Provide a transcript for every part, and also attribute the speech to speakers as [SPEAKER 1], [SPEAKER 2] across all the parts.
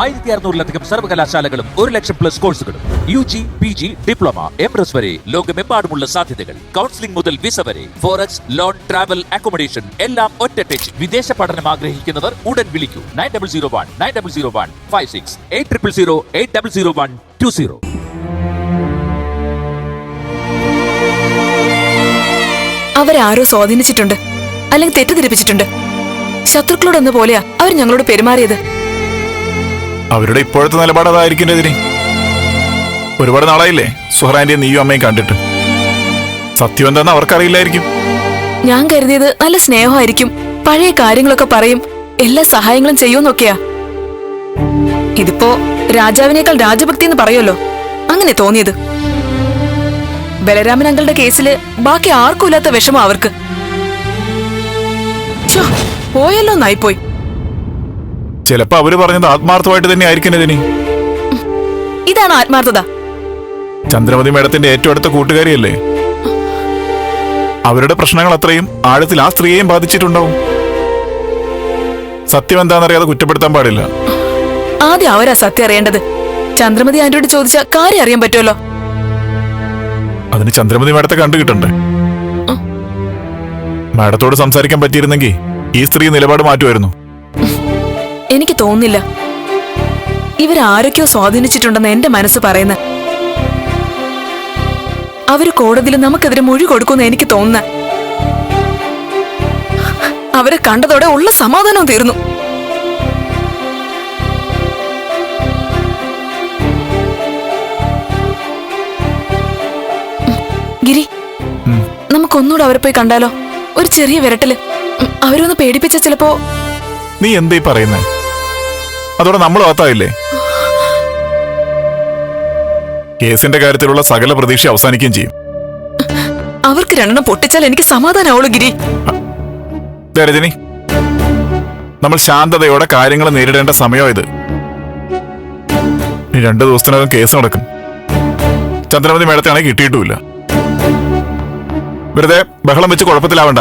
[SPEAKER 1] ആയിരത്തി അറുന്നൂറിലധികം സർവകലാശാലകളും ഒരു ലക്ഷം പ്ലസ് കോഴ്സുകളും U G P G diploma M S വരെ ലോകമെമ്പാടുമുള്ള സാധ്യതകൾ. കൗൺസിലിംഗ് മുതൽ വിസ വരെ ഫോറക്സ് ലോൺ ട്രാവൽ അക്കോമഡേഷൻ എല്ലാം ഒറ്റ ടച്ച് വിദേശ പഠനം ആഗ്രഹിക്കുന്നവർ ഉടൻ വിളിക്കൂ. Nine double zero one nine double zero one five six eight triple zero eight double zero one two zero
[SPEAKER 2] അവരാരോ സ്വാധീനിച്ചിട്ടുണ്ട്. അല്ലെങ്കിൽ തെറ്റിദ്ധരിപ്പിച്ചിട്ടുണ്ട്. ശത്രുക്കളോടെന്ന പോലെയാ അവർ ഞങ്ങളോട് പെരുമാറിയത്.
[SPEAKER 3] അവരുടെ ഇപ്പോഴത്തെ നിലപാട് അതായിരിക്കും രജനി. ഒരുപാട് നാളായില്ലേ സുഹറാന്റെയും നീയും അമ്മയും കണ്ടിട്ട്. സത്യം എന്താന്ന് അവർക്കറിയില്ലായിരിക്കും.
[SPEAKER 2] ഞാൻ കരുതിയത് നല്ല സ്നേഹമായിരിക്കും. പഴയ കാര്യങ്ങളൊക്കെ പറയും. എല്ലാ സഹായങ്ങളും ചെയ്യൂന്നൊക്കെയാ ഇതിപ്പോ രാജാവിനേക്കാൾ രാജഭക്തി എന്ന് പറയുമല്ലോ. അങ്ങനെ തോന്നിയത്. ബലരാമൻ അങ്കളുടെ കേസിൽ ബാക്കി ആർക്കും ഇല്ലാത്ത വിഷമം അവർക്ക്. പോയല്ലോ നായിപ്പോയി
[SPEAKER 3] ചിലപ്പോ അവർ പറഞ്ഞത് ആത്മാർത്ഥമായിട്ട് തന്നെ ആയിരിക്കും രജനി
[SPEAKER 2] ഇതാണ് ആത്മാർത്ഥത.
[SPEAKER 3] ചന്ദ്രമതി മേഡത്തിന്റെ ഏറ്റവും അടുത്ത കൂട്ടുകാരിയല്ലേ? അവരുടെ പ്രശ്നങ്ങൾ അത്രയും ആഴത്തിൽ ആ സ്ത്രീയെയും ബാധിച്ചിട്ടുണ്ടാവും. സത്യം എന്താണെന്നറിയാതെ കുറ്റപ്പെടുത്താൻ പാടില്ല.
[SPEAKER 2] ആദ്യം അവരാ സത്യം അറിയേണ്ടത്. ചന്ദ്രമതി ആന്റോട് ചോദിച്ച കാര്യം അറിയാൻ പറ്റുമല്ലോ.
[SPEAKER 3] അതിന് ചന്ദ്രമതി മേഡത്തെ കണ്ടു കിട്ടണ്ടേ മാഡത്തോട് സംസാരിക്കാൻ പറ്റിയിരുന്നെങ്കിൽ ഈ സ്ത്രീ നിലപാട് മാറ്റുമായിരുന്നു.
[SPEAKER 2] എനിക്ക് തോന്നില്ല ഇവരാരൊക്കെയോ സ്വാധീനിച്ചിട്ടുണ്ടെന്ന് എന്റെ മനസ്സ് പറയുന്ന അവർ കോടതിയിൽ നമുക്കെതിരെ മൊഴി കൊടുക്കുമെന്ന് എനിക്ക് തോന്നുന്ന. അവരെ കണ്ടതോടെ ഉള്ള സമാധാനവും തീർന്നു. ഗിരി നമുക്കൊന്നുകൂടെ അവരെ പോയി കണ്ടാലോ? ഒരു ചെറിയ വിരട്ടൽ. അവരൊന്ന് പേടിപ്പിച്ച ചിലപ്പോ
[SPEAKER 3] നീ എന്തേ പറയുന്നേ? അതോടെ നമ്മൾ അകത്തായില്ലേ? കേസിന്റെ കാര്യത്തിലുള്ള സകല പ്രതീക്ഷ അവസാനിക്കുകയും ചെയ്യും.
[SPEAKER 2] അവർക്ക് രണ്ടെണ്ണം പൊട്ടിച്ചാൽ എനിക്ക് സമാധാനമാവുള്ളൂ ഗിരി.
[SPEAKER 3] രജനി നമ്മൾ ശാന്തതയോടെ കാര്യങ്ങൾ നേരിടേണ്ട സമയം ഇത്. ഇനി രണ്ടു ദിവസത്തിനകം കേസ് നടക്കും. ചന്ദ്രമതി മേഡത്തെയാണെങ്കിൽ കിട്ടിയിട്ടുമില്ല. വെറുതെ ബഹളം വെച്ച് കുഴപ്പത്തിലാവണ്ട.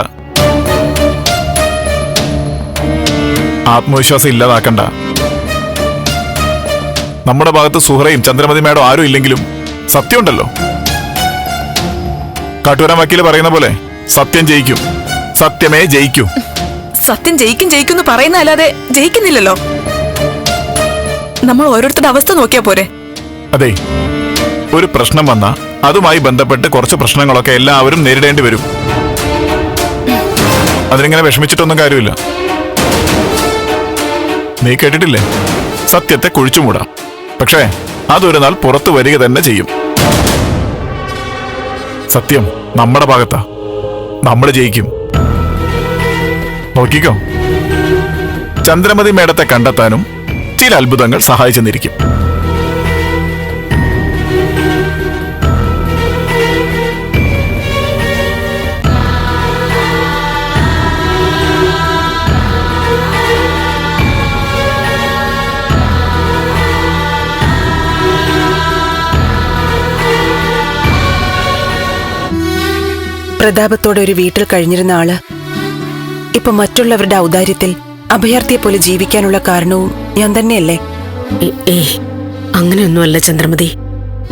[SPEAKER 3] ആത്മവിശ്വാസം ഇല്ലാതാക്കണ്ട. നമ്മുടെ ഭാഗത്ത് സുഹറയും ചന്ദ്രമതി മേഡം ആരും ഇല്ലെങ്കിലും സത്യമുണ്ടല്ലോ. കാട്ടുവരാൻ വക്കീൽ പറയുന്ന പോലെ സത്യം ജയിക്കും. സത്യമേ ജയിക്കും.
[SPEAKER 2] സത്യം ജയിക്കും ജയിക്കും എന്ന് പറയുന്ന അല്ലാതെ ജയിക്കുന്നില്ലല്ലോ. നമ്മൾ ഓരോരുത്തരുടെ അവസ്ഥ നോക്കിയാ പോരെ.
[SPEAKER 3] അതെ ഒരു പ്രശ്നം വന്ന അതുമായി ബന്ധപ്പെട്ട് കുറച്ച് പ്രശ്നങ്ങളൊക്കെ എല്ലാവരും നേരിടേണ്ടി വരും. അതിനിങ്ങനെ വിഷമിച്ചിട്ടൊന്നും കാര്യമില്ല. നീ കേട്ടിട്ടില്ലേ? സത്യത്തെ കുഴിച്ചുമൂടാം. പക്ഷേ അതൊരു നാൾ പുറത്തു വരിക തന്നെ ചെയ്യും. സത്യം നമ്മുടെ ഭാഗത്താ. നമ്മൾ ജയിക്കും. നോക്കിക്കോ. ചന്ദ്രമതി മേടത്തെ കണ്ടെത്താനും ചില അത്ഭുതങ്ങൾ സഹായിച്ചെന്നിരിക്കും.
[SPEAKER 4] പ്രതാപത്തോടെ ഒരു വീട്ടിൽ കഴിഞ്ഞിരുന്ന ആൾ ഇപ്പൊ മറ്റുള്ളവരുടെ ഔദാര്യത്തിൽ അഭയാർത്ഥിയെ പോലെ ജീവിക്കാനുള്ള കാരണവും ഞാൻ തന്നെയല്ലേ?
[SPEAKER 5] അങ്ങനെയൊന്നുമല്ല ചന്ദ്രമതി.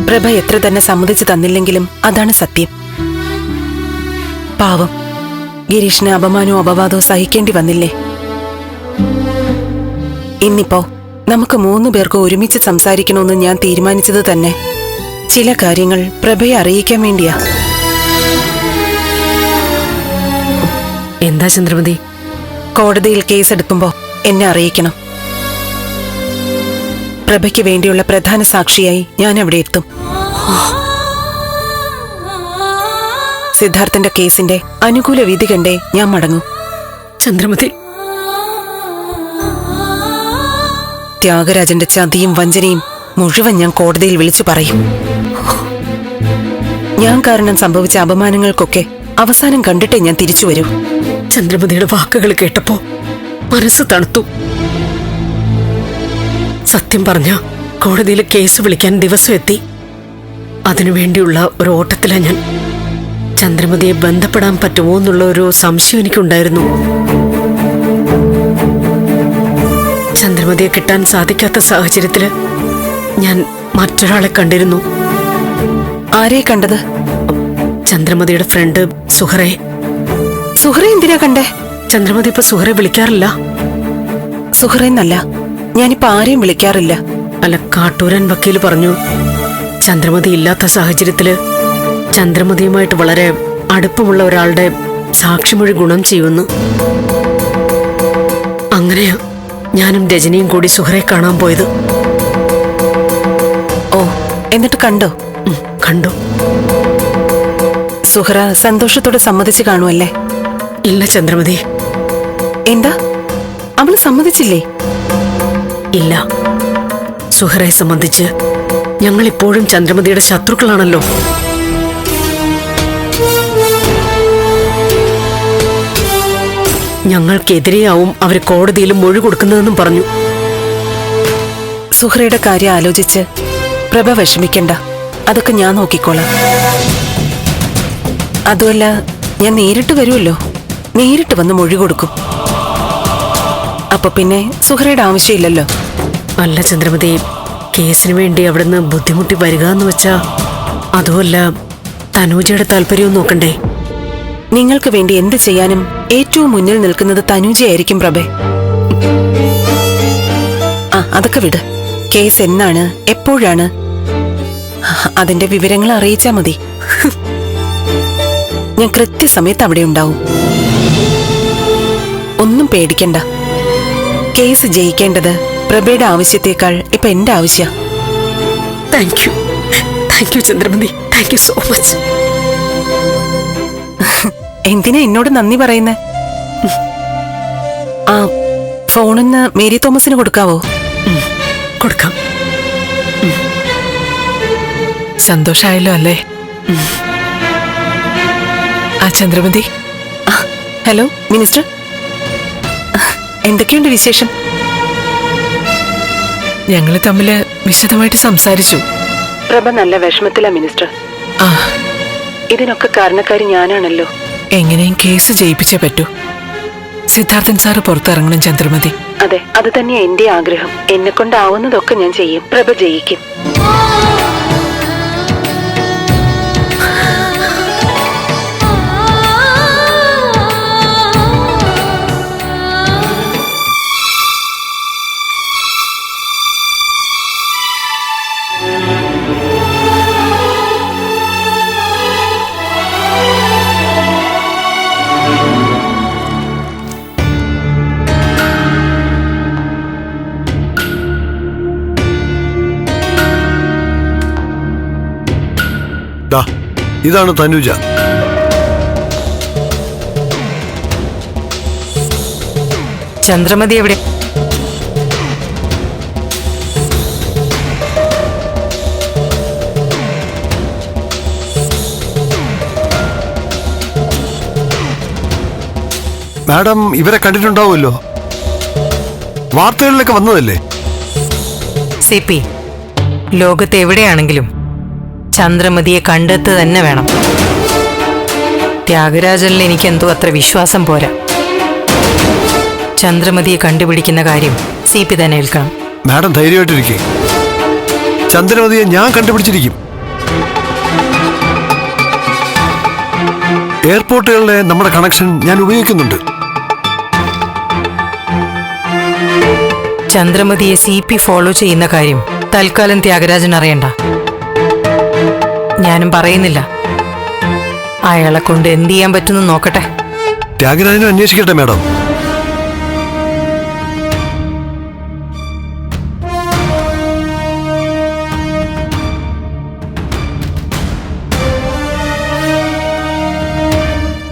[SPEAKER 4] പ്രഭ എത്ര തന്നെ സമ്മതിച്ചു തന്നില്ലെങ്കിലും അതാണ് സത്യം. പാവം ഗിരീഷിന് അപമാനവും അപവാദവും സഹിക്കേണ്ടി വന്നില്ലേ? ഇന്നിപ്പോ നമുക്ക് മൂന്ന് പേർക്ക് ഒരുമിച്ച് സംസാരിക്കണമെന്ന് ഞാൻ തീരുമാനിച്ചത് തന്നെ. ചില കാര്യങ്ങൾ പ്രഭയെ അറിയിക്കാൻ വേണ്ടിയാ.
[SPEAKER 5] എന്താ ചന്ദ്രമതി?
[SPEAKER 4] കോടതിയിൽ കേസെടുക്കുമ്പോ എന്നെ അറിയിക്കണം. പ്രഭയ്ക്ക് വേണ്ടിയുള്ള പ്രധാന സാക്ഷിയായി ഞാൻ അവിടെ എത്തും. സിദ്ധാർത്ഥന്റെ കേസിന്റെ അനുകൂല വിധി കണ്ടേ ഞാൻ മടങ്ങും.
[SPEAKER 5] ചന്ദ്രമതി.
[SPEAKER 4] ത്യാഗരാജന്റെ ചതിയും വഞ്ചനയും മുഴുവൻ ഞാൻ കോടതിയിൽ വിളിച്ചു പറയും. ഞാൻ കാരണം സംഭവിച്ച അപമാനങ്ങൾക്കൊക്കെ അവസാനം കണ്ടിട്ടേ ഞാൻ തിരിച്ചു വരൂ.
[SPEAKER 5] ചന്ദ്രമതിയുടെ വാക്കുകൾ കേട്ടപ്പോ മനസ്സ് തണുത്തു. സത്യം പറഞ്ഞ കോടതിയിൽ കേസ് വിളിക്കാൻ ദിവസം എത്തി. അതിനുവേണ്ടിയുള്ള ഒരു ഓട്ടത്തിലാണ് ഞാൻ. ചന്ദ്രമതിയെ ബന്ധപ്പെടാൻ പറ്റുമോ എന്നുള്ള ഒരു സംശയം എനിക്കുണ്ടായിരുന്നു. ചന്ദ്രമതിയെ കിട്ടാൻ സാധിക്കാത്ത സാഹചര്യത്തിൽ ഞാൻ മറ്റൊരാളെ കണ്ടിരുന്നു.
[SPEAKER 4] ആരെ കണ്ടത്?
[SPEAKER 5] ചന്ദ്രമതിയുടെ ഫ്രണ്ട് സുഹറെ
[SPEAKER 4] സുഹറ എന്തിനാ കണ്ടേ?
[SPEAKER 5] ചന്ദ്രമതി ഇപ്പൊ സുഹറെ വിളിക്കാറില്ല.
[SPEAKER 4] സുഹറെന്നല്ല ഞാനിപ്പോ ആരെയും വിളിക്കാറില്ല.
[SPEAKER 5] അല്ല കാട്ടൂരൻ വക്കീൽ പറഞ്ഞു ചന്ദ്രമതി ഇല്ലാത്ത സാഹചര്യത്തിൽ ചന്ദ്രമതിയുമായിട്ട് വളരെ അടുപ്പമുള്ള ഒരാളുടെ സാക്ഷിമൊഴി ഗുണം ചെയ്യുന്നു. അങ്ങനെയാ ഞാനും രജനിയും കൂടി സുഹറെ കാണാൻ പോയത്.
[SPEAKER 4] ഓ എന്നിട്ട് കണ്ടോ?
[SPEAKER 5] കണ്ടോ കണ്ടു.
[SPEAKER 4] സുഹറ സന്തോഷത്തോടെ സമ്മതിച്ച് കാണുമല്ലേ
[SPEAKER 5] ഇല്ല ചന്ദ്രമതി.
[SPEAKER 4] എന്താ? അവൾ സമ്മതിച്ചില്ലേ?
[SPEAKER 5] ഇല്ല. സുഹറെ സംബന്ധിച്ച് ഞങ്ങൾ ഇപ്പോഴും ചന്ദ്രമതിയുടെ ശത്രുക്കളാണല്ലോ. ഞങ്ങൾക്കെതിരെയാവും അവർ കോടതിയിലും മൊഴി കൊടുക്കുന്നതെന്നും പറഞ്ഞു.
[SPEAKER 4] സുഹറയുടെ കാര്യം ആലോചിച്ച് പ്രഭ വിഷമിക്കണ്ട. അതൊക്കെ ഞാൻ നോക്കിക്കോളാം. അതുമല്ല ഞാൻ നേരിട്ട് വരുമല്ലോ. നേരിട്ട് വന്ന് മൊഴി കൊടുക്കും. അപ്പൊ പിന്നെ സുഹറയുടെ ആവശ്യമില്ലല്ലോ?
[SPEAKER 5] അല്ല ചന്ദ്രമതി കേസിന് വേണ്ടി അവിടുന്ന് ബുദ്ധിമുട്ടി വരിക എന്ന് വെച്ചാ അതുമല്ല തനൂജയുടെ താല്പര്യവും നോക്കണ്ടേ?
[SPEAKER 4] നിങ്ങൾക്ക് വേണ്ടി എന്ത് ചെയ്യാനും ഏറ്റവും മുന്നിൽ നിൽക്കുന്നത് തനൂജയായിരിക്കും പ്രഭേ. ആ അതൊക്കെ വിട്. കേസ് എന്നാണ് എപ്പോഴാണ്? അതിന്റെ വിവരങ്ങൾ അറിയിച്ചാ മതി. ഞാൻ കൃത്യസമയത്ത് അവിടെ ഉണ്ടാവും. ഒന്നും പേടിക്കണ്ട. കേസ് ജയിക്കേണ്ടത് പ്രഭയുടെ ആവശ്യത്തേക്കാൾ ഇപ്പൊ എന്റെ ആവശ്യ.
[SPEAKER 5] Thank you thank you Chandramathi. Thank you so much
[SPEAKER 4] എന്തിനാ എന്നോട് നന്ദി പറയുന്നേ? ആ ഫോണിന്ന് മേരി തോമസിന് കൊടുക്കാവോ?
[SPEAKER 5] കൊടുക്കാം.
[SPEAKER 4] സന്തോഷായല്ലോ അല്ലേ? ആ ചന്ദ്രമതി. Hello minister. എന്തൊക്കെയുണ്ട് വിശേഷം?
[SPEAKER 6] ഞങ്ങൾ തമ്മിൽ വിശദമായിട്ട് സംസാരിച്ചു.
[SPEAKER 4] പ്രഭ നല്ല വിഷമത്തിലാ മിനിസ്റ്റർ.
[SPEAKER 6] ആ.
[SPEAKER 4] ഇതിനൊക്കെ കാരണക്കാരി ഞാനാണല്ലോ.
[SPEAKER 6] എങ്ങനെയും കേസ് ജയിപ്പിച്ചേ പറ്റൂ. സിദ്ധാർത്ഥൻ സാറ് പുറത്തിറങ്ങണം ചന്ദ്രമതി.
[SPEAKER 4] അതെ അത് തന്നെയാ എന്റെ ആഗ്രഹം. എന്നെ കൊണ്ടാവുന്നതൊക്കെ ഞാൻ ചെയ്യും. പ്രഭ ജയിക്കും.
[SPEAKER 7] ഇതാണ് തനുജ.
[SPEAKER 6] ചന്ദ്രമതി എവിടെ?
[SPEAKER 7] മാഡം ഇവരെ കണ്ടിട്ടുണ്ടാവുമല്ലോ. വാർത്തകളിലൊക്കെ വന്നതല്ലേ?
[SPEAKER 8] സി പി ലോകത്ത് എവിടെയാണെങ്കിലും ചന്ദ്രമതിയെ കണ്ടെത്ത് തന്നെ വേണം. ത്യാഗരാജനിൽ എനിക്ക് എന്തോ അത്ര വിശ്വാസം പോരാ. ചന്ദ്രമതിയെ കണ്ടുപിടിക്കുന്ന കാര്യം സി പി തന്നെ ഏൽക്കണം.
[SPEAKER 7] മാഡം ധൈര്യമായിട്ടിരിക്കെ. ചന്ദ്രമതിയെ ഞാൻ കണ്ടുപിടിച്ചിരിക്കും. എയർപോർട്ടുകളിലെ നമ്മുടെ കണക്ഷൻ ഞാൻ ഉപയോഗിക്കുന്നുണ്ട്.
[SPEAKER 8] ചന്ദ്രമതിയെ സി പി ഫോളോ ചെയ്യുന്ന കാര്യം തൽക്കാലം ത്യാഗരാജൻ അറിയണ്ട. ഞാനും പറയുന്നില്ല. അയാളെ കൊണ്ട് എന്ത് ചെയ്യാൻ പറ്റുന്നു നോക്കട്ടെ.
[SPEAKER 7] ത്യാഗരാജനും അന്വേഷിക്കട്ടെ മാഡം.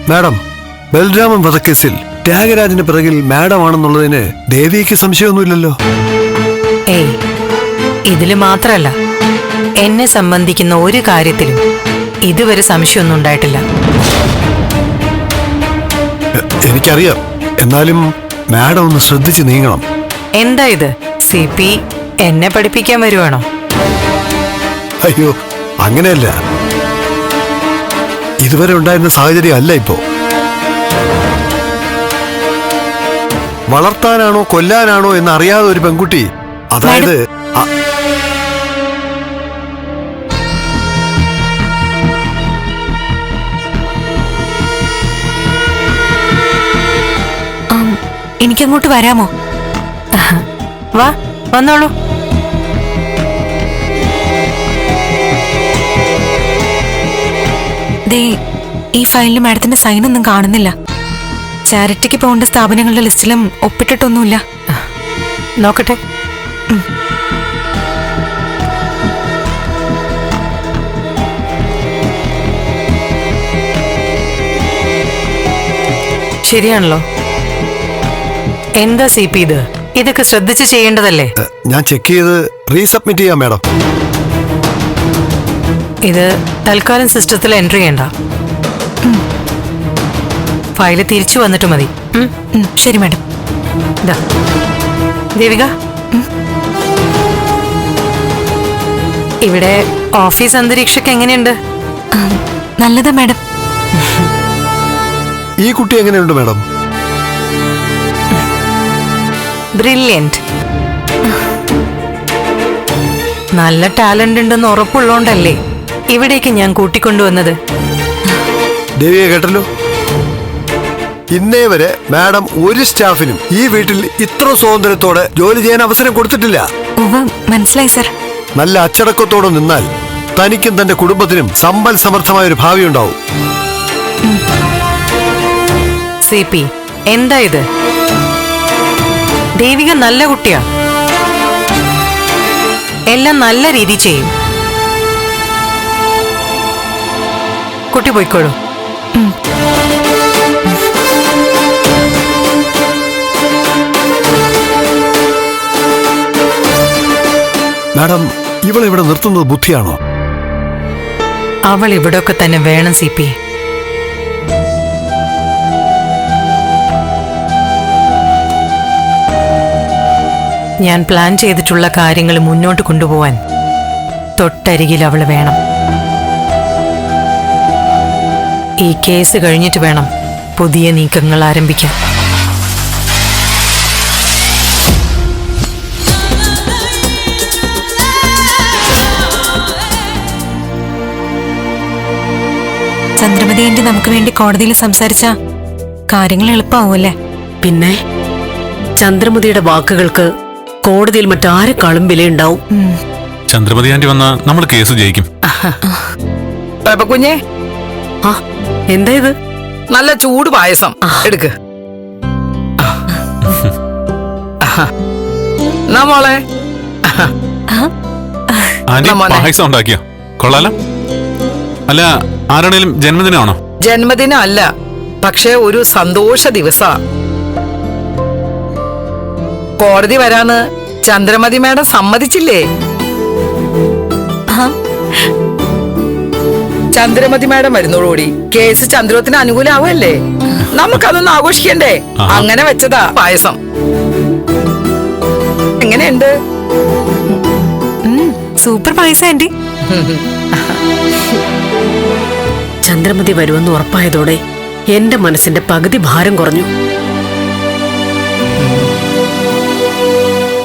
[SPEAKER 7] മാഡം ബൽരാമൻ വധക്കേസിൽ ത്യാഗരാജന്റെ പിറകിൽ മാഡം ആണെന്നുള്ളതിന് ദേവിക്ക് സംശയമൊന്നുമില്ലല്ലോ.
[SPEAKER 8] ഏയ് ഇതിൽ മാത്രല്ല. എന്നെ സംബന്ധിക്കുന്ന ഒരു കാര്യത്തിലും ഇതുവരെ സംശയമൊന്നും ഉണ്ടായിട്ടില്ല.
[SPEAKER 7] എനിക്കറിയാം. എന്നാലും മാഡം ഒന്ന് ശ്രദ്ധിച്ച് നീങ്ങണം.
[SPEAKER 8] എന്താ ഇത്? സി പി എന്നെ പഠിപ്പിക്കാൻ വരുവാണോ?
[SPEAKER 7] അയ്യോ അങ്ങനെയല്ല. ഇതുവരെ ഉണ്ടായിരുന്ന സാഹചര്യം അല്ല ഇപ്പോ. വളർത്താനാണോ കൊല്ലാനാണോ എന്ന് അറിയാതെ ഒരു പെൺകുട്ടി അതായത്
[SPEAKER 8] എനിക്കങ്ങോട്ട് വരാമോ? വാ വന്നോളൂ. ദേ ഈ ഫയലിൽ മാഡത്തിന്റെ സൈൻ ഒന്നും കാണുന്നില്ല. ചാരിറ്റിക്ക് പോകേണ്ട സ്ഥാപനങ്ങളുടെ ലിസ്റ്റിലും ഒപ്പിട്ടിട്ടൊന്നുമില്ല. നോക്കട്ടെ. ശരിയാണല്ലോ. എന്താ സി പി ഇത്? ഇതൊക്കെ ശ്രദ്ധിച്ച് ചെയ്യേണ്ടതല്ലേ?
[SPEAKER 7] ഞാൻ ചെക്ക് ചെയ്ത് റീസബ്മിറ്റ് ചെയ്യാം മാഡം.
[SPEAKER 8] ഇത് തൽക്കാലം സിസ്റ്റത്തിൽ എൻട്രി ചെയ്യണ്ട. ഫയൽ തിരിച്ചു വന്നിട്ട് മതി. ശരി മാഡം. ദേവിക. ഇവിടെ ഓഫീസ് അന്തരീക്ഷമൊക്കെ എങ്ങനെയുണ്ട്? നല്ലതാ മാഡം.
[SPEAKER 7] ഈ കുട്ടി എങ്ങനെയുണ്ട് മാഡം?
[SPEAKER 8] ബ്രില്യന്റ് നല്ല ടാലന്റ് ഉണ്ടെന്ന് ഉറപ്പുള്ളോണ്ടല്ലേ ഇവിടേക്ക് ഞാൻ കൂട്ടിക്കൊണ്ടുവന്നത്?
[SPEAKER 7] ദേവിയെ കേട്ടല്ലോ? ഇന്നേ വരെ മാഡം ഒരു സ്റ്റാഫിനും ഈ വീട്ടിൽ ഇത്ര സ്വാതന്ത്ര്യത്തോടെ ജോലി ചെയ്യാൻ അവസരം കൊടുത്തിട്ടില്ല.
[SPEAKER 8] മനസ്സിലായി സർ.
[SPEAKER 7] നല്ല അച്ചടക്കത്തോടെ നിന്നാൽ തനിക്കും തന്റെ കുടുംബത്തിനും സമ്പൽ സമർത്ഥമായ ഒരു ഭാവി ഉണ്ടാവും
[SPEAKER 8] സി പി എന്താ ഇത്? ദേവിക നല്ല കുട്ടിയാ. എല്ലാം നല്ല രീതി ചെയ്യും. കുട്ടി പോയിക്കോളൂ.
[SPEAKER 7] മാഡം ഇവളെ ഇവിടെ നിർത്തുന്നത് ബുദ്ധിയാണോ?
[SPEAKER 8] അവൾ ഇവിടെയൊക്കെ തന്നെ വേണം സി പി. ഞാൻ പ്ലാൻ ചെയ്തിട്ടുള്ള കാര്യങ്ങൾ മുന്നോട്ട് കൊണ്ടുപോവാൻ തൊട്ടരികിൽ അവൾ വേണം. ഈ കേസ് കഴിഞ്ഞിട്ട് വേണം പുതിയ നീക്കങ്ങൾ ആരംഭിക്കാൻ. ചന്ദ്രമതി ആന്റി നമുക്ക് വേണ്ടി കോടതിയിൽ സംസാരിച്ച കാര്യങ്ങൾ എളുപ്പമാവുമല്ലേ
[SPEAKER 5] പിന്നെ ചന്ദ്രമതിയുടെ വാക്കുകൾക്ക് കോടതിയിൽ മറ്റാരെക്കാളും വിലയുണ്ടാവും.
[SPEAKER 9] ചന്ദ്രപതി ആന്റി വന്ന നമ്മൾ കേസ് ജയിക്കും.
[SPEAKER 10] കുഞ്ഞെ.
[SPEAKER 5] ആ എന്താ ഇത്?
[SPEAKER 10] നല്ല ചൂട് പായസം. എടുക്ക്. മോളെ?
[SPEAKER 9] ആന്റി. പായസം ഉണ്ടാക്കിയോ? കൊള്ളാലോ. അല്ല ആരുടെയും ജന്മദിനമാണോ?
[SPEAKER 10] ജന്മദിനം അല്ല. പക്ഷെ ഒരു സന്തോഷ ദിവസ. കോടതി വരാന്ന് ചന്ദ്രമതി മേഡം സമ്മതിച്ചില്ലേ? ചന്ദ്രമതി മേഡം വരുന്നോടുകൂടി കേസ് ചന്ദ്രത്തിന് അനുകൂലമാവല്ലേ നമുക്കതൊന്ന് ആഘോഷിക്കണ്ടേ. അങ്ങനെ വെച്ചതാ പായസം. എങ്ങനെയുണ്ട്?
[SPEAKER 8] സൂപ്പർ പായസം ആന്റി.
[SPEAKER 5] ചന്ദ്രമതി വരുമെന്ന് ഉറപ്പായതോടെ എന്റെ മനസ്സിന്റെ പകുതി ഭാരം കുറഞ്ഞു.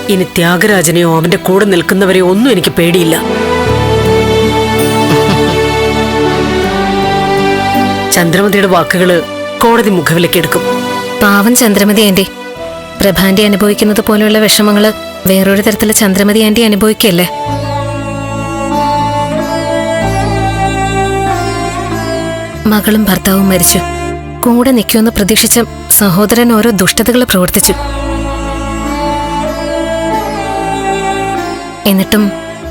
[SPEAKER 5] ഇനി ത്യാഗരാജനെയോ അവന്റെ കൂടെ നിൽക്കുന്നവരെയോ ഒന്നും എനിക്ക് പേടിയില്ല. ചന്ദ്രമതിയുടെ വാക്കുകൾ കോടതി മുഖവിലക്കെടുക്കും
[SPEAKER 2] പാവം ചന്ദ്രമതി ആന്റി. പ്രഭാന്റി അനുഭവിക്കുന്നത് പോലെയുള്ള വിഷമങ്ങൾ വേറൊരു തരത്തിൽ ചന്ദ്രമതി ആന്റി അനുഭവിക്കല്ലേ? മകളും ഭർത്താവും മരിച്ചു. കൂടെ നിൽക്കുമെന്ന് പ്രതീക്ഷിച്ച സഹോദരൻ ഓരോ ദുഷ്ടതകൾ പ്രവർത്തിച്ചു. എന്നിട്ടും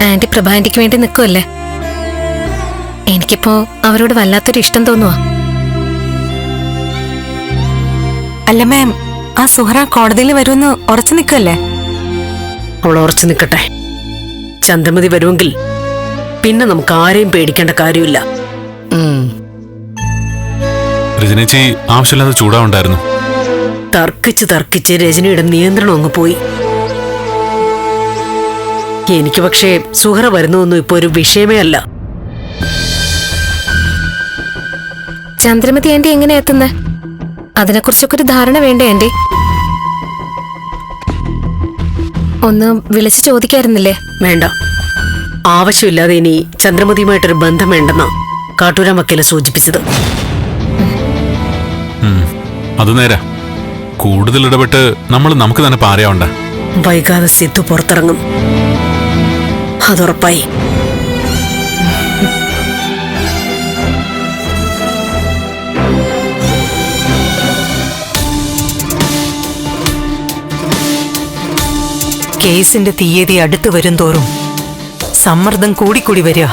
[SPEAKER 2] ആന്റി പ്രഭാന്റിക്ക് വേണ്ടി നിൽക്കുമല്ലേ എനിക്കിപ്പോ അവരോട് വല്ലാത്തൊരു ഇഷ്ടം തോന്നുവാ.
[SPEAKER 8] അല്ല മാം ആ സുഹറ കോടതിയിൽ വരുമെന്ന് ഉറച്ചു നിൽക്കല്ലേ
[SPEAKER 5] അവൾ ഉറച്ചു നിൽക്കട്ടെ. ചന്ദ്രമതി വരുമെങ്കിൽ പിന്നെ നമുക്ക് ആരെയും പേടിക്കേണ്ട കാര്യമില്ല.
[SPEAKER 9] രജനേച്ചി ആവശ്യമില്ലാതെ ചൂടാവുണ്ടായിരുന്നു.
[SPEAKER 5] തർക്കിച്ച് തർക്കിച്ച് രജനിയുടെ നിയന്ത്രണം അങ്ങ് പോയി. എനിക്ക് പക്ഷേ സുഹറ വരുന്നതൊന്നും ഇപ്പൊ ഒരു വിഷയമേ അല്ല.
[SPEAKER 2] ചന്ദ്രമതി ആന്റി എങ്ങനെ എത്തുന്നത് അതിനെക്കുറിച്ചൊക്കെ ഒരു ധാരണ വേണ്ടേ ആന്റി?
[SPEAKER 8] ഒന്ന് വിളിച്ചു ചോദിക്കായിരുന്നില്ലേ?
[SPEAKER 5] വേണ്ട. ആവശ്യമില്ലാതെ ഇനി ചന്ദ്രമതിയുമായിട്ടൊരു ബന്ധം വേണ്ടെന്നാ കാട്ടൂരാ വക്കീൽ സൂചിപ്പിച്ചത്.
[SPEAKER 9] അത് നേരാ. കൂടുതൽ ഇടപെട്ട് നമ്മൾ നമുക്ക് തന്നെ പാരയാവണ്ട.
[SPEAKER 5] വൈകാതെ സിദ്ധു പുറത്തിറങ്ങും. അതുറപ്പായി
[SPEAKER 8] കേസിന്റെ തീയതി അടുത്തു വരും തോറും സമ്മർദ്ദം കൂടിക്കൂടി വരിക.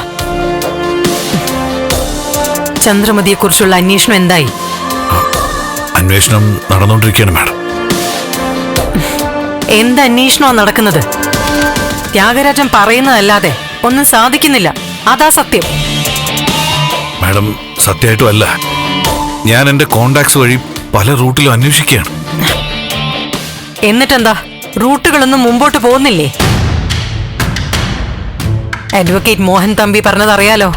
[SPEAKER 8] ചന്ദ്രമതിയെക്കുറിച്ചുള്ള അന്വേഷണം എന്തായി?
[SPEAKER 11] അന്വേഷണം നടന്നുകൊണ്ടിരിക്കുകയാണ് മാഡം.
[SPEAKER 8] എന്ത് അന്വേഷണമാണ് നടക്കുന്നത്? ത്യാഗരാജൻ പറയുന്നതല്ലാതെ ഒന്നും സാധിക്കുന്നില്ല. അതാ സത്യം.
[SPEAKER 11] മാഡം സത്യമായിട്ടും അല്ല ഞാൻ എന്റെ കോണ്ടാക്ട്സ് വഴി പല റൂട്ടിലും അന്വേഷിക്കുകയാണ്.
[SPEAKER 8] എന്നിട്ടെന്താ? റൂട്ടുകളൊന്നും മുമ്പോട്ട് പോകുന്നില്ലേ? അഡ്വക്കേറ്റ് മോഹൻ തമ്പി പറഞ്ഞതറിയാലോ?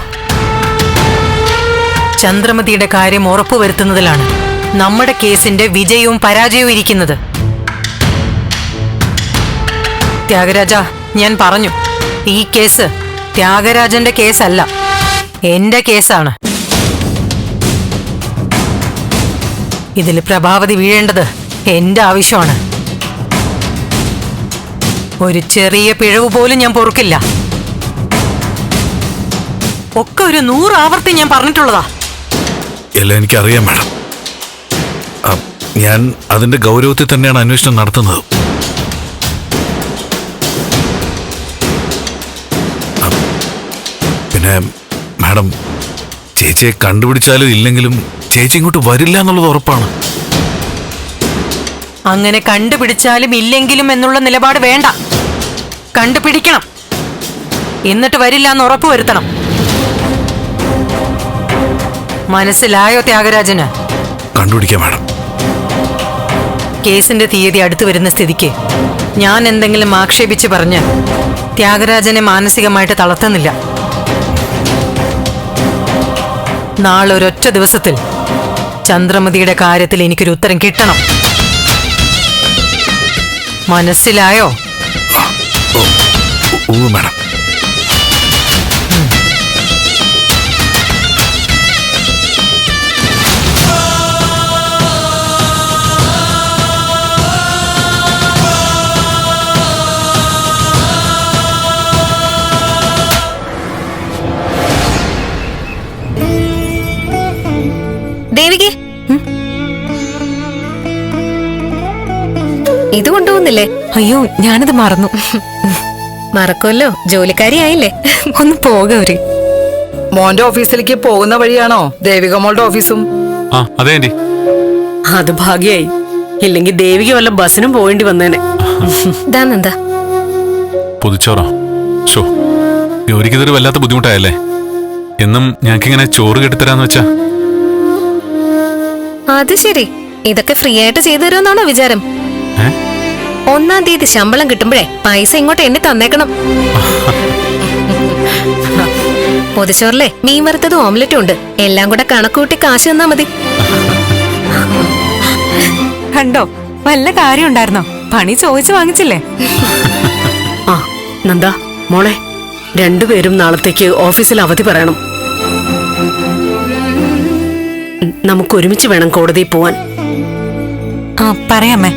[SPEAKER 8] ചന്ദ്രമതിയുടെ കാര്യം ഉറപ്പുവരുത്തുന്നതിലാണ് നമ്മുടെ കേസിന്റെ വിജയവും പരാജയവും ഇരിക്കുന്നത്. ത്യാഗരാജ ഞാൻ പറഞ്ഞു. ഈ കേസ് ത്യാഗരാജന്റെ കേസല്ല. എന്റെ കേസാണ്. ഇതിൽ പ്രഭാവതി വീഴേണ്ടത് എന്റെ ആവശ്യമാണ്. ഒരു ചെറിയ പിഴവ് പോലും ഞാൻ പൊറുക്കില്ല. ഒക്കെ ഒരു നൂറ് ആവർത്തി ഞാൻ പറഞ്ഞിട്ടുള്ളതാ.
[SPEAKER 11] എല്ലാം എനിക്കറിയാം മാഡം. ഞാൻ അതിന്റെ ഗൗരവത്തിൽ തന്നെയാണ് അന്വേഷണം നടത്തുന്നത്. പിന്നെ മാഡം ചേച്ചിയെ കണ്ടുപിടിച്ചാലും ഇല്ലെങ്കിലും ചേച്ചി ഇങ്ങോട്ട് വരില്ല എന്നുള്ളത് ഉറപ്പാണ്.
[SPEAKER 8] അങ്ങനെ കണ്ടുപിടിച്ചാലും ഇല്ലെങ്കിലും എന്നുള്ള നിലപാട് വേണ്ട. കണ്ടുപിടിക്കണം. എന്നിട്ട് വരില്ല എന്ന് ഉറപ്പ് വരുത്തണം. മനസ്സിലായോ ത്യാഗരാജന്?
[SPEAKER 11] കണ്ടുപിടിക്കാം മാഡം.
[SPEAKER 8] കേസിന്റെ തീയതി അടുത്തു വരുന്ന സ്ഥിതിക്ക് ഞാൻ എന്തെങ്കിലും ആക്ഷേപിച്ച് പറഞ്ഞ് ത്യാഗരാജനെ മാനസികമായിട്ട് തളർത്തുന്നില്ല. നാളെ ഒരൊറ്റ ദിവസത്തിൽ ചന്ദ്രമതിയുടെ കാര്യത്തിൽ എനിക്കൊരു ഉത്തരം കിട്ടണം. മനസ്സിലായോ?
[SPEAKER 11] ഓ മാഡം.
[SPEAKER 8] ദേവികെ. ഇത് കൊണ്ടുപോകുന്നില്ലേ? അയ്യോ ഞാനത് മറന്നു. മറക്കുമല്ലോ. ജോലിക്കാരിയായില്ലേ? ഒന്ന് പോകവര്
[SPEAKER 10] മോന്റെ ഓഫീസിലേക്ക് പോകുന്ന വഴിയാണോ? ദേവിക മോളുടെ ഓഫീസും?
[SPEAKER 9] ആ അതെ
[SPEAKER 5] അത് ഭാഗ്യായി. ഇല്ലെങ്കിൽ ദേവിക വല്ല ബസ്സിനും പോകേണ്ടി വന്നേനെ.
[SPEAKER 8] ഇതാന്നെന്താ
[SPEAKER 9] പൊതിച്ചോറോ. ഷോ ഗൗരിക്കിതൊരു വല്ലാത്ത ബുദ്ധിമുട്ടായല്ലേ? എന്നും ഞങ്ങൾക്കിങ്ങനെ ചോറ് കെട്ടിത്തരാന്ന് വെച്ചാ
[SPEAKER 8] അത് ശരി. ഇതൊക്കെ ഫ്രീ ആയിട്ട് ചെയ്തു തരുമെന്നാണോ വിചാരം? ഒന്നാം തീയതി ശമ്പളം കിട്ടുമ്പോഴേ പൈസ ഇങ്ങോട്ട് എന്നെ തന്നേക്കണം. പൊതിച്ചോറിലെ മീൻ വറുത്തതും ഓംലെറ്റും ഉണ്ട്. എല്ലാം കൂടെ കണക്കൂട്ടി കാശ് തന്നാ മതി.
[SPEAKER 12] കണ്ടോ? വല്ല കാര്യം ഉണ്ടായിരുന്നോ? പണി ചോദിച്ചു വാങ്ങിച്ചില്ലേ?
[SPEAKER 5] ആ നന്ദ മോളെ രണ്ടുപേരും നാളത്തേക്ക് ഓഫീസിൽ അവധി പറയണം. നമുക്ക് ഒരുമിച്ച് വേണം കോടതിയിൽ പോവാൻ.
[SPEAKER 12] ആ പറയാമേ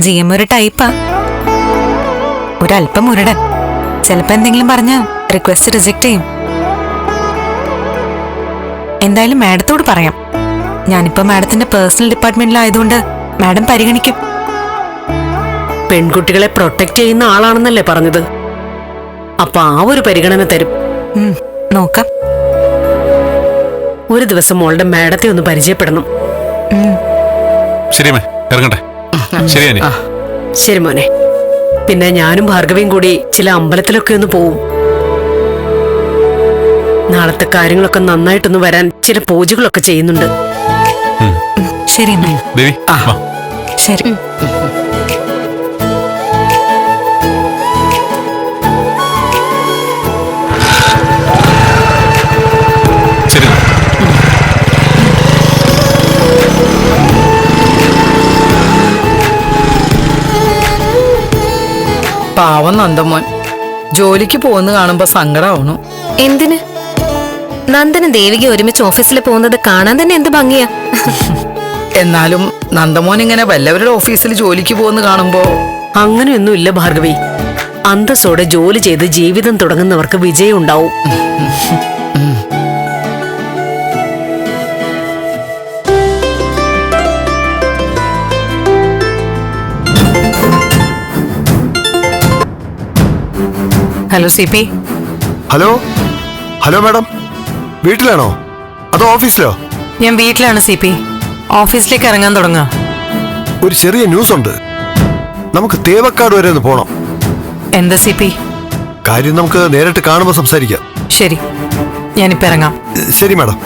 [SPEAKER 12] ജി എം ഒരു ടൈപ്പാ. ഒരല്പം മുരടൻ. ചിലപ്പോ എന്തെങ്കിലും പറഞ്ഞ റിക്വസ്റ്റ് റിജക്ട് ചെയ്യും. എന്തായാലും മാഡത്തോട് പറയാം. ഞാനിപ്പോ മാഡത്തിന്റെ പേഴ്സണൽ ഡിപ്പാർട്ട്മെന്റിലായതുകൊണ്ട് മാഡം പരിഗണിക്കും.
[SPEAKER 5] പെൺകുട്ടികളെ പ്രൊട്ടക്ട് ചെയ്യുന്ന ആളാണെന്നല്ലേ പറഞ്ഞത്? അപ്പൊ ആ ഒരു പരിഗണന തരും.
[SPEAKER 12] നോക്കാം.
[SPEAKER 5] ഒരു ദിവസം മോളുടെ മാഡത്തെ ഒന്ന് പരിചയപ്പെടണം.
[SPEAKER 9] ശരി ഇറങ്ങട്ടെ. ശരി
[SPEAKER 5] ശരി മോനെ. പിന്നെ ഞാനും ഭാർഗവയും കൂടി ചില അമ്പലത്തിലൊക്കെ ഒന്ന് പോവും. നാളത്തെ കാര്യങ്ങളൊക്കെ നന്നായിട്ടൊന്ന് വരാൻ ചില പൂജകളൊക്കെ ചെയ്യുന്നുണ്ട്.
[SPEAKER 12] ശരി ശരി.
[SPEAKER 10] പാവം നന്ദമോൻ. ജോലിക്ക് പോകുന്ന കാണുമ്പോ സങ്കടമാവണു
[SPEAKER 13] എന്തിന്? നന്ദന ദേവിക ഒരുമിച്ച് ഓഫീസിൽ പോകുന്നത് കാണാൻ തന്നെ എന്ത് ഭംഗിയാ.
[SPEAKER 10] എന്നാലും നന്ദമോൻ ഇങ്ങനെ വല്ലവരുടെ ഓഫീസിൽ ജോലിക്ക് പോകുന്ന കാണുമ്പോ
[SPEAKER 5] അങ്ങനെയൊന്നും ഇല്ല ഭാർഗവി. അന്തസ്സോടെ ജോലി ചെയ്ത് ജീവിതം തുടങ്ങുന്നവർക്ക് വിജയം ഉണ്ടാവും
[SPEAKER 8] hello C P.
[SPEAKER 7] Hello? Hello madam. വീട്ടിലാണോ? അതോ ഓഫീസിലോ?
[SPEAKER 8] ഞാൻ വീട്ടിലാണ് സി പി. ഓഫീസിലേക്ക് ഇറങ്ങാൻ തുടങ്ങാം.
[SPEAKER 7] ഒരു ചെറിയ ന്യൂസ് ഉണ്ട് നമുക്ക് തേവക്കാട് വരെ ഒന്ന് പോണം.
[SPEAKER 8] എന്താ സി പി?
[SPEAKER 7] കാര്യം നമുക്ക് നേരിട്ട് കാണുമ്പോൾ സംസാരിക്കാം.
[SPEAKER 8] ശരി. ഞാനിപ്പോ ഇറങ്ങാം.
[SPEAKER 7] ശരി മാഡം.